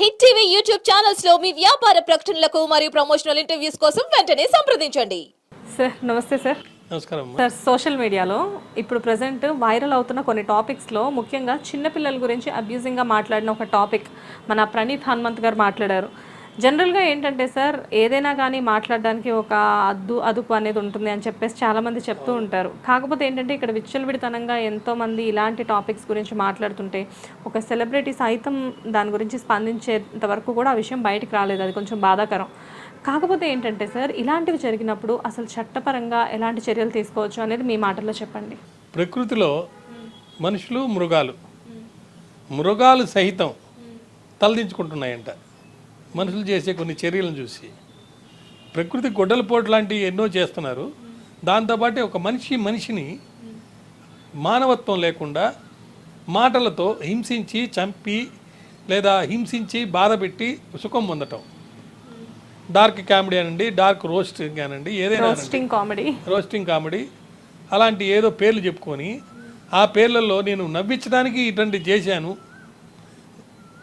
Hit TV YouTube ఛానల్స్లో మీ వ్యాపార ప్రకటనలకు మరియు ప్రమోషనల్ ఇంటర్వ్యూస్ కోసం వెంటనే సంప్రదించండి. సార్ నమస్తే సార్. నమస్కారం. సార్ సోషల్ మీడియాలో ఇప్పుడు ప్రజెంట్ వైరల్ అవుతున్న కొన్ని టాపిక్స్లో ముఖ్యంగా చిన్నపిల్లల గురించి అబ్యూజింగ్గా మాట్లాడిన ఒక టాపిక్ మన ప్రణీత్ హనుమంత్ గారు మాట్లాడారు. జనరల్గా ఏంటంటే సార్ ఏదైనా కానీ మాట్లాడడానికి ఒక అద్దు అదుపు అనేది ఉంటుంది అని చెప్పేసి చాలామంది చెప్తూ ఉంటారు. కాకపోతే ఏంటంటే ఇక్కడ విచ్చలవిడితనంగా ఎంతోమంది ఇలాంటి టాపిక్స్ గురించి మాట్లాడుతుంటే ఒక సెలబ్రిటీ సైతం దాని గురించి స్పందించేంత వరకు కూడా ఆ విషయం బయటకు రాలేదు. అది కొంచెం బాధాకరం. కాకపోతే ఏంటంటే సార్ ఇలాంటివి జరిగినప్పుడు అసలు చట్టపరంగా ఎలాంటి చర్యలు తీసుకోవచ్చు అనేది మీ మాటల్లో చెప్పండి. ప్రకృతిలో మనుషులు మృగాలు. మృగాలు సహితం తలదించుకుంటున్నాయంట. మనుషులు చేసే కొన్ని చర్యలను చూసి. ప్రకృతి గొడ్డలపోటు లాంటివి ఎన్నో చేస్తున్నారు. దాంతోపాటు ఒక మనిషి మనిషిని మానవత్వం లేకుండా మాటలతో హింసించి చంపి లేదా హింసించి బాధపెట్టి సుఖం పొందటం. డార్క్ కామెడీ అనండి డార్క్ రోస్టింగ్ అనండి ఏదైనా. Roasting comedy. Roasting comedy. అలాంటి ఏదో పేర్లు చెప్పుకొని ఆ పేర్లలో నేను నవ్వించడానికి ఇటువంటి చేశాను.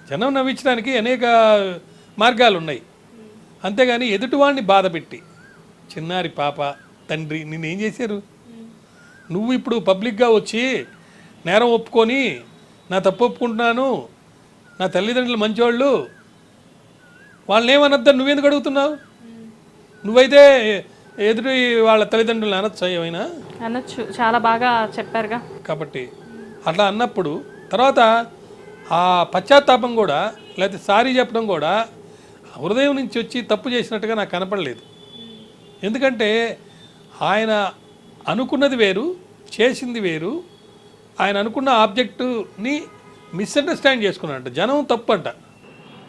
జనం నవ్వించడానికి అనేక మార్గాలు ఉన్నాయి అంతేగాని ఎదుటివాడిని బాధపెట్టి చిన్నారి పాప తండ్రి నిన్ను చేశారు? నువ్వు ఇప్పుడు పబ్లిక్గా వచ్చి నేరం ఒప్పుకొని నా తప్పు ఒప్పుకుంటున్నాను నా తల్లిదండ్రులు మంచివాళ్ళు వాళ్ళని ఏమనొద్దని నువ్వెందుకు అడుగుతున్నావు? నువ్వైతే ఎదుటి వాళ్ళ తల్లిదండ్రులు అనొచ్చా ఏమైనా? అనొచ్చు. చాలా బాగా చెప్పారుగా. కాబట్టి అట్లా అన్నప్పుడు తర్వాత ఆ పశ్చాత్తాపం కూడా లేకపోతే సారీ చెప్పడం కూడా హృదయం నుంచి వచ్చి తప్పు చేసినట్టుగా నాకు కనపడలేదు. ఎందుకంటే ఆయన అనుకున్నది వేరు చేసింది వేరు. ఆయన అనుకున్న ఆబ్జెక్టుని మిస్అండర్స్టాండ్ చేసుకున్నాడంట. జనం తప్పు అంట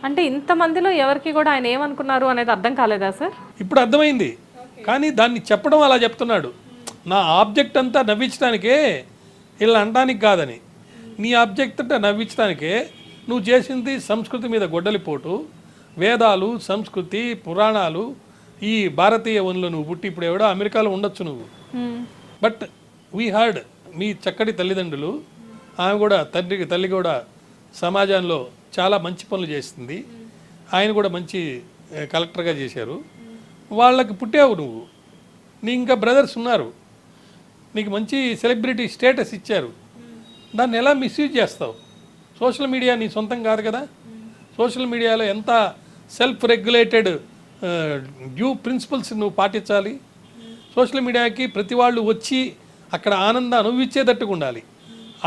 అంటే ఇంతమందిలో ఎవరికి కూడా ఆయన ఏమనుకున్నారు అనేది అర్థం కాలేదా సార్? ఇప్పుడు అర్థమైంది. కానీ దాన్ని చెప్పడం అలా చెప్తున్నాడు. నా ఆబ్జెక్ట్ అంతా నవ్వించడానికే ఇలా అనడానికి కాదని. నీ ఆబ్జెక్ట్ అంతా నవ్వించడానికే నువ్వు చేసింది సంస్కృతి మీద గొడ్డలిపోటు. వేదాలు సంస్కృతి పురాణాలు ఈ భారతీయ వనులు నువ్వు పుట్టి ఇప్పుడు ఎవడో అమెరికాలో ఉండొచ్చు నువ్వు. బట్ వీ హర్డ్ మీ చక్కటి తల్లిదండ్రులు. ఆమె కూడా తండ్రికి తల్లి కూడా సమాజంలో చాలా మంచి పనులు చేస్తుంది ఆయన కూడా మంచి కలెక్టర్గా చేశారు. వాళ్ళకి పుట్టావు నువ్వు. నీ ఇంకా బ్రదర్స్ ఉన్నారు. నీకు మంచి సెలబ్రిటీ స్టేటస్ ఇచ్చారు. దాన్ని ఎలా మిస్యూజ్ చేస్తావు? సోషల్ మీడియా నీ సొంతం కాదు కదా. సోషల్ మీడియాలో ఎంత సెల్ఫ్ రెగ్యులేటెడ్ డ్యూ ప్రిన్సిపల్స్ నువ్వు పాటించాలి. సోషల్ మీడియాకి ప్రతి వాళ్ళు వచ్చి అక్కడ ఆనందం అనుభవించేటట్టుగా ఉండాలి.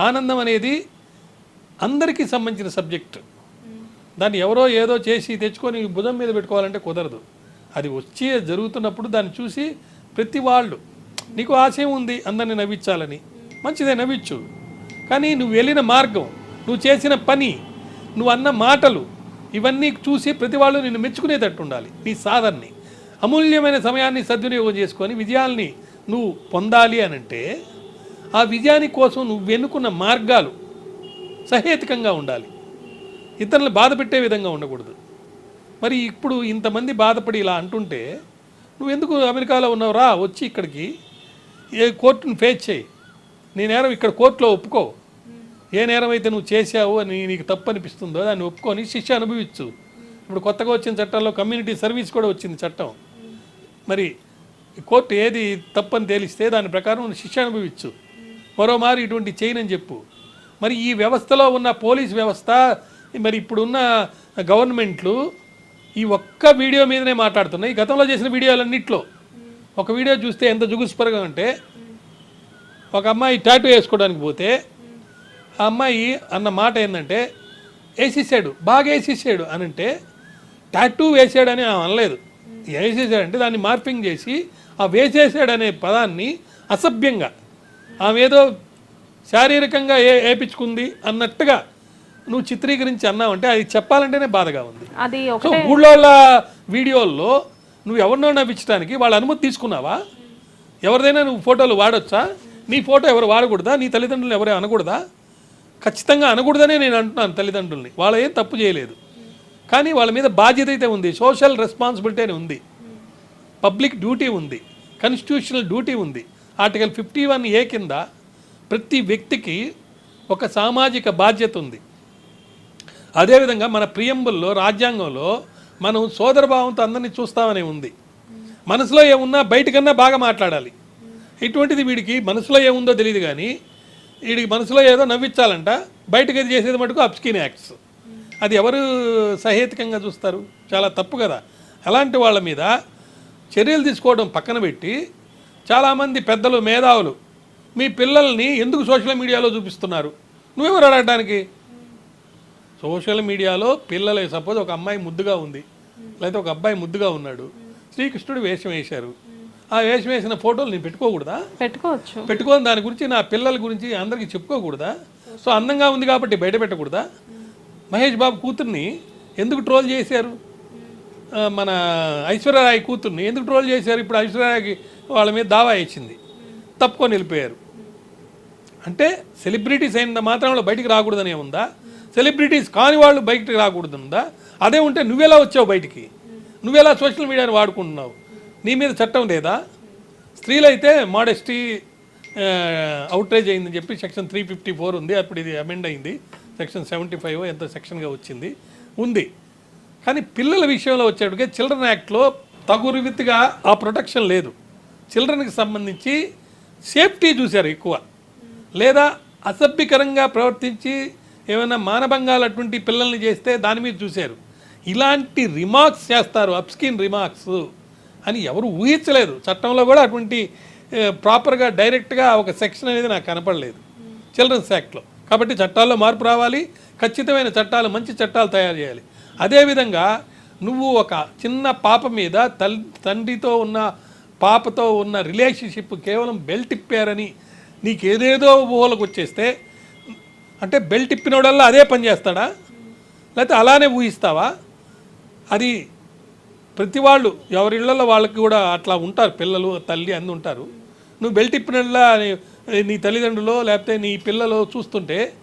ఆనందం అనేది అందరికీ సంబంధించిన సబ్జెక్ట్. దాన్ని ఎవరో ఏదో చేసి తెచ్చుకొని భుజం మీద పెట్టుకోవాలంటే కుదరదు. అది వచ్చి జరుగుతున్నప్పుడు దాన్ని చూసి ప్రతి వాళ్ళు నీకు ఆశయం ఉంది అందరిని నవ్వించాలని. మంచిదే నవ్వించు. కానీ నువ్వు వెళ్ళిన మార్గం నువ్వు చేసిన పని నువ్వు అన్న మాటలు ఇవన్నీ చూసి ప్రతి వాళ్ళు నిన్ను మెచ్చుకునేటట్టు ఉండాలి. నీ సాధనని. అమూల్యమైన సమయాన్ని సద్వినియోగం చేసుకొని విజయాల్ని నువ్వు పొందాలి అని అంటే ఆ విజయాని కోసం నువ్వు వెనుకున్న మార్గాలు సహేతుకంగా ఉండాలి. ఇతరులను బాధ పెట్టే విధంగా ఉండకూడదు. మరి ఇప్పుడు ఇంతమంది బాధపడి ఇలా అంటుంటే నువ్వు ఎందుకు అమెరికాలో ఉన్నావు రా వచ్చి ఇక్కడికి ఏ కోర్టును ఫేస్ చేయి. నేనేరం ఇక్కడ కోర్టులో ఒప్పుకో. ఏ నేరం అయితే నువ్వు చేశావు అని నీకు తప్పు అనిపిస్తుందో దాన్ని ఒప్పుకొని శిక్ష అనుభవించు. ఇప్పుడు కొత్తగా వచ్చిన చట్టాల్లో కమ్యూనిటీ సర్వీస్ కూడా వచ్చింది చట్టం. మరి కోర్టు ఏది తప్పని తేలిస్తే దాని ప్రకారం నువ్వు శిక్ష అనుభవించు. మరోమారు ఇటువంటి చేయనని చెప్పు. మరి ఈ వ్యవస్థలో ఉన్న పోలీస్ వ్యవస్థ మరి ఇప్పుడున్న గవర్నమెంట్లు ఈ ఒక్క వీడియో మీదనే మాట్లాడుతున్నాయి. గతంలో చేసిన వీడియోలన్నింటిలో ఒక వీడియో చూస్తే ఎంత జుగుస్పరగా అంటే ఒక అమ్మాయి టాటూ వేసుకోవడానికి పోతే ఆ అమ్మాయి అన్న మాట ఏంటంటే వేసేసాడు బాగా వేసేసాడు అని అంటే టాటూ వేసాడని ఆమె అనలేదు. వేసేసాడంటే దాన్ని మార్పింగ్ చేసి ఆ వేసేసాడనే పదాన్ని అసభ్యంగా ఆమె ఏదో శారీరకంగా ఏ వేపించుకుంది అన్నట్టుగా నువ్వు చిత్రీకరించి అన్నావంటే అది చెప్పాలంటేనే బాధగా ఉంది. సో ఊళ్ళోళ్ళ వీడియోల్లో నువ్వు ఎవరినో నవ్వించడానికి వాళ్ళ అనుమతి తీసుకున్నావా? ఎవరిదైనా నువ్వు ఫోటోలు వాడొచ్చా? నీ ఫోటో ఎవరు వాడకూడదా? నీ తల్లిదండ్రులు ఎవరే అనకూడదా? ఖచ్చితంగా అనకూడదనే నేను అంటున్నాను తల్లిదండ్రుల్ని. వాళ్ళ ఏం తప్పు చేయలేదు. కానీ వాళ్ళ మీద బాధ్యత అయితే ఉంది. సోషల్ రెస్పాన్సిబిలిటీ అని ఉంది. పబ్లిక్ డ్యూటీ ఉంది. కాన్స్టిట్యూషనల్ డ్యూటీ ఉంది. ఆర్టికల్ ఫిఫ్టీ వన్ ఏ కింద ప్రతి వ్యక్తికి ఒక సామాజిక బాధ్యత ఉంది. అదేవిధంగా మన ప్రియంబుల్లో రాజ్యాంగంలో మనం సోదరభావంతో అందరినీ చూస్తామనే ఉంది. మనసులో ఏమున్నా బయటకన్నా బాగా మాట్లాడాలి. ఇటువంటిది వీడికి మనసులో ఏముందో తెలియదు కానీ వీడికి మనసులో ఏదో నవ్వించాలంట బయటకు అది చేసేది మటుకు అప్స్కీన్ యాక్ట్స్. అది ఎవరు సహేతుకంగా చూస్తారు? చాలా తప్పు కదా. అలాంటి వాళ్ళ మీద చర్యలు తీసుకోవడం పక్కన పెట్టి చాలామంది పెద్దలు మేధావులు మీ పిల్లల్ని ఎందుకు సోషల్ మీడియాలో చూపిస్తున్నారు? నువ్వెవరు అడగడానికి సోషల్ మీడియాలో పిల్లలు సపోజ్ ఒక అమ్మాయి ముద్దుగా ఉంది లేకపోతే ఒక అబ్బాయి ముద్దుగా ఉన్నాడు శ్రీకృష్ణుడు వేషం వేశారు. ఆ వేషం వేసిన ఫోటోలు నేను పెట్టుకోకూడదా? పెట్టుకోవచ్చు. పెట్టుకొని దాని గురించి నా పిల్లల గురించి అందరికీ చెప్పుకోకూడదా? సో అందంగా ఉంది కాబట్టి బయట పెట్టకూడదా? మహేష్ బాబు కూతుర్ని ఎందుకు ట్రోల్ చేశారు? మన ఐశ్వర్యరాయ్ కూతుర్ని ఎందుకు ట్రోల్ చేశారు? ఇప్పుడు ఐశ్వర్యరాయ్కి వాళ్ళ మీద దావా ఇచ్చింది తప్పుకొని వెళ్ళిపోయారు. అంటే సెలబ్రిటీస్ అయిన మాత్రంలో బయటికి రాకూడదనే ఉందా? సెలబ్రిటీస్ కాని వాళ్ళు బయటికి రాకూడదుందా అదే ఉంటే నువ్వెలా వచ్చావు బయటికి? నువ్వెలా సోషల్ మీడియాని వాడుకుంటున్నావు? నీ మీద చట్టం లేదా? స్త్రీలైతే మోడెస్టీ అవుట్రేజ్ అయిందని చెప్పి సెక్షన్ త్రీ ఫిఫ్టీ ఫోర్ ఉంది. అప్పుడు ఇది అమెండ్ అయింది. సెక్షన్ సెవెంటీ ఫైవ్ ఎంత సెక్షన్గా వచ్చింది. ఉంది. కానీ పిల్లల విషయంలో వచ్చేటికే చిల్డ్రన్ యాక్ట్లో తగు రీతిగా ఆ ప్రొటెక్షన్ లేదు. చిల్డ్రన్కి సంబంధించి సేఫ్టీ చూశారు ఎక్కువ. లేదా అసభ్యకరంగా ప్రవర్తించి ఏమైనా మానభంగాలు అటువంటి పిల్లల్ని చేస్తే దాని మీద చూశారు. ఇలాంటి రిమార్క్స్ చేస్తారు. అప్స్కిన్ రిమార్క్స్ అని ఎవరు ఊహించలేదు. చట్టంలో కూడా అటువంటి ప్రాపర్గా డైరెక్ట్గా ఒక సెక్షన్ అనేది నాకు కనపడలేదు. చిల్డ్రన్స్ యాక్ట్లో. కాబట్టి చట్టాల్లో మార్పు రావాలి. ఖచ్చితమైన చట్టాలు మంచి చట్టాలు తయారు చేయాలి. అదేవిధంగా నువ్వు ఒక చిన్న పాప మీద తల్ తండ్రితో ఉన్న పాపతో ఉన్న రిలేషన్షిప్ కేవలం బెల్ట్ ఇప్పారని నీకు ఏదేదో ఊహలకు వచ్చేస్తే అంటే బెల్ట్ ఇప్పినోడల్లా అదే పని చేస్తాడా? లేకపోతే అలానే ఊహిస్తావా? అది ప్రతి వాళ్ళు ఎవరి ఇళ్ళలో వాళ్ళకి కూడా అట్లా ఉంటారు పిల్లలు తల్లి అన్నీ ఉంటారు. నువ్వు బెల్ట్ నీ- నీ తల్లిదండ్రులు లేకపోతే నీ పిల్లలు చూస్తుంటే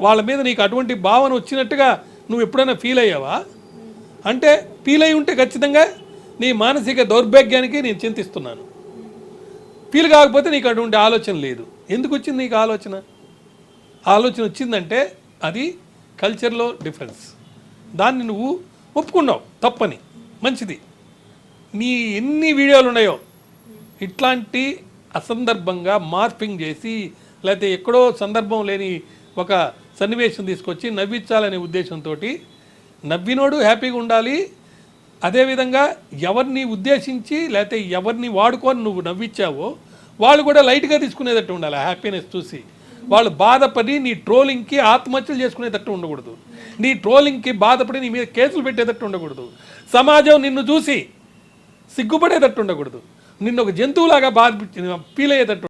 వాళ్ళ మీద నీకు అటువంటి భావన వచ్చినట్టుగా నువ్వు ఎప్పుడైనా ఫీల్ అయ్యావా? అంటే ఫీల్ అయి ఉంటే ఖచ్చితంగా నీ మానసిక దౌర్భాగ్యానికి నేను చింతిస్తున్నాను. ఫీల్ కాకపోతే నీకు అటువంటి ఆలోచన లేదు. ఎందుకు వచ్చింది నీకు ఆలోచన? ఆలోచన వచ్చిందంటే అది కల్చర్లో డిఫరెన్స్ దాన్ని నువ్వు ఒప్పుకున్నావు తప్పని. మంచిది. నీ ఎన్ని వీడియోలు ఉన్నాయో ఇట్లాంటి అసందర్భంగా మార్పింగ్ చేసి లేకపోతే ఎక్కడో సందర్భం లేని ఒక సన్నివేశం తీసుకొచ్చి నవ్వించాలనే ఉద్దేశంతో నవ్వినోడు హ్యాపీగా ఉండాలి. అదేవిధంగా ఎవరిని ఉద్దేశించి లేకపోతే ఎవరిని వాడుకొని నువ్వు నవ్వించావో వాళ్ళు కూడా లైట్గా తీసుకునేటట్టు ఉండాలి హ్యాపీనెస్ చూసి. వాళ్ళు బాధపడి నీ ట్రోలింగ్కి ఆత్మహత్యలు చేసుకునేటట్టు ఉండకూడదు. నీ ట్రోలింగ్కి బాధపడి నీ మీద కేసులు పెట్టేటట్టు ఉండకూడదు. సమాజం నిన్ను చూసి సిగ్గుపడేటట్టు ఉండకూడదు. నిన్ను ఒక జంతువులాగా బాధ ఫీల్ అయ్యేటట్టు